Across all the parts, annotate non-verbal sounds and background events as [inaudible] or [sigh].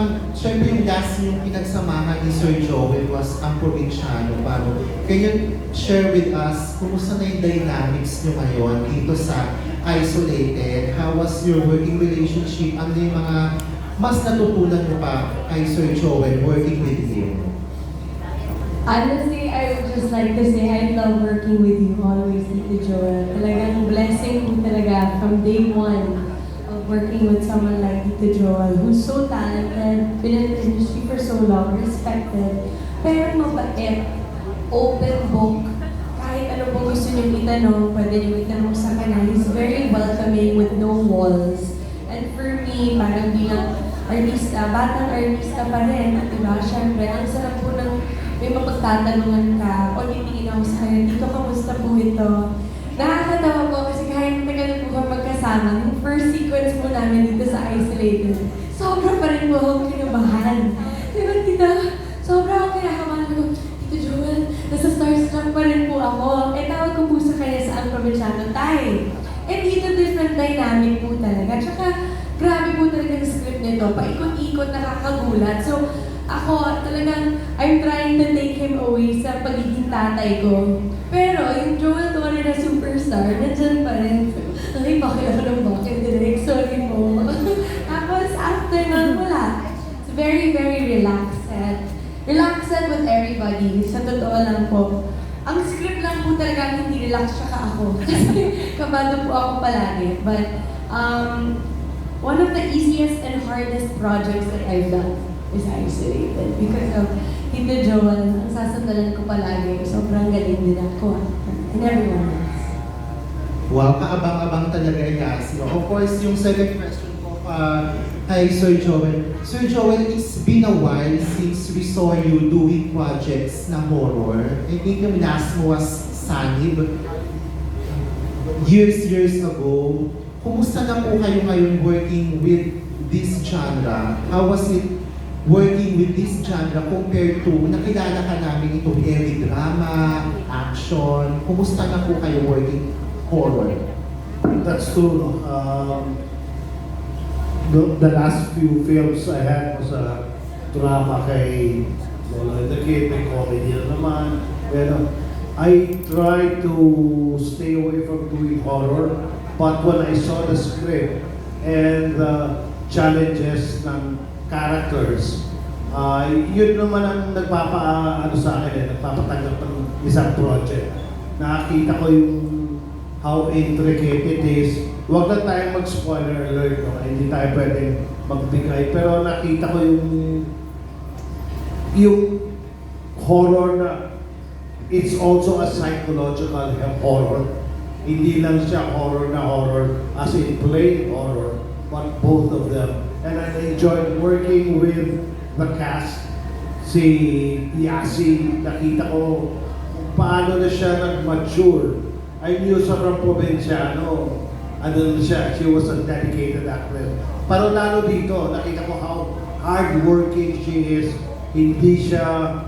um, syempre yung last yung pinagsamahan ni Sir Joel was ang probinsyano. Paano? Can you share with us, kumusta na yung dynamics nyo ngayon dito sa Isolated? How was your working relationship? Ano yung mga mas natutunan mo pa kay Sir Joel working with him? Honestly, I would just like to say I love working with you always, Tito Joel. Talagang blessing talaga from day one of working with someone like Tito Joel, who's so talented, been in the industry for so long, respected, pero mabait, open book, kahit ano pong gusto niyo itanong, pwede niyo itanong sa kanya. He's very welcoming with no walls. And for me, parang bilang artista, batang artista pa rin, at diba, syempre, ang sarap po ng may mapagtatanungan ka o titingin ako sa kanya, dito kamusta po ito? Nakakatawa po kasi kahit matagal po kami magkasama, yung first sequence po namin dito sa Isolated, po akong kinabahan. Diba, tita? Sobra akong kinakabahan ko. Tito Joel, nasa starstruck pa rin po ako. Eh, tawag ko po sa kanya sa ang probinsyano, Tay. Eh, dito different dynamic po talaga. Tsaka, grabe po talaga yung script nito. Paikot-ikot, nakakagulat. So, ako, talagang, I'm trying to take him away sa pagiging tatay ko. Pero, yung Joel Torre na superstar, nandyan pa rin. Ay, bakit ako ng bakit direct? Sorry po. Tapos, after nun, wala. It's very, very relaxed. And, relaxed with everybody. Sa totoo lang po. Ang script lang po talaga hindi relax tsaka ako. [laughs] Kasi kabado po ako palagi. But, um, one of the easiest and hardest projects that I've done is Isolated. Because of Tito Joel, ang sasandalan ko palagi, sobrang galing din ako. And everyone else. Wow, kaabang-abang talaga Yasi. Of course, yung second question uh, kay Sir Joel. Sir Joel, it's been a while since we saw you doing projects na horror. I think yung last mo was Sanib. Years, years ago. Kumusta na po kayo ngayon working with this genre? How was it working with this genre compared to nakilala ka namin itong heavy drama, action? Kumusta na po kayo working horror? That's true. Um, the, the last few films I had was a drama kay Lola the Kid, may comedy na naman. Pero I tried to stay away from doing horror, but when I saw the script and the challenges ng characters, uh, yun naman ang nagpapa, ano sa akin eh, nagpapatanggap ng isang project. Nakakita ko yung how intricate it is. Huwag na tayong mag-spoiler alert, no? hindi tayo pwedeng magbigay. Pero nakita ko yung yung horror na it's also a psychological horror. Hindi lang siya horror na horror as in plain horror, but both of them. And I enjoyed working with the cast. Si Yasi, nakita ko kung paano na siya nag-mature. I knew sa from probinsyano, ano siya, she was a dedicated actress. Pero lalo dito, nakita ko how hardworking she is. Hindi siya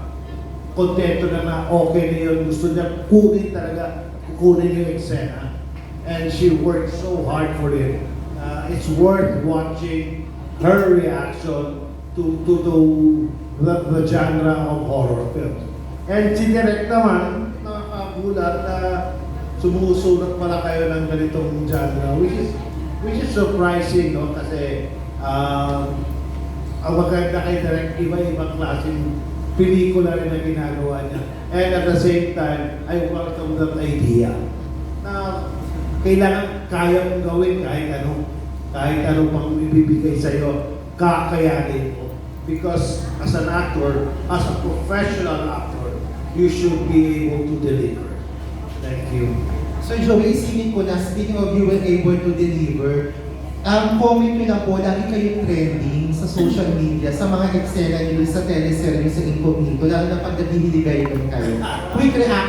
kontento na na okay na yun. Gusto niya kunin talaga, kukunin yung eksena. And she worked so hard for it. Uh, it's worth watching her reaction to to, to the, the genre of horror films. And si Direk naman, nakakagulat na sumusunod pala kayo ng ganitong genre, which is which is surprising, no? Kasi um, ang maganda kay Direk, iba-ibang klaseng pelikula rin na ginagawa niya. And at the same time, I welcome that idea na kailangan kaya mong gawin kahit ano, kahit ano pang ibibigay sa'yo, kakayanin mo. Because as an actor, as a professional actor, you should be able to deliver. Thank you. So Joey, isipin ko na, speaking of you were able to deliver, um, comment nyo lang po, lagi kayong trending sa social media, sa mga eksena nyo sa teleserye, sa incognito, lalo na pag naghihiligayan kayo. Quick reaction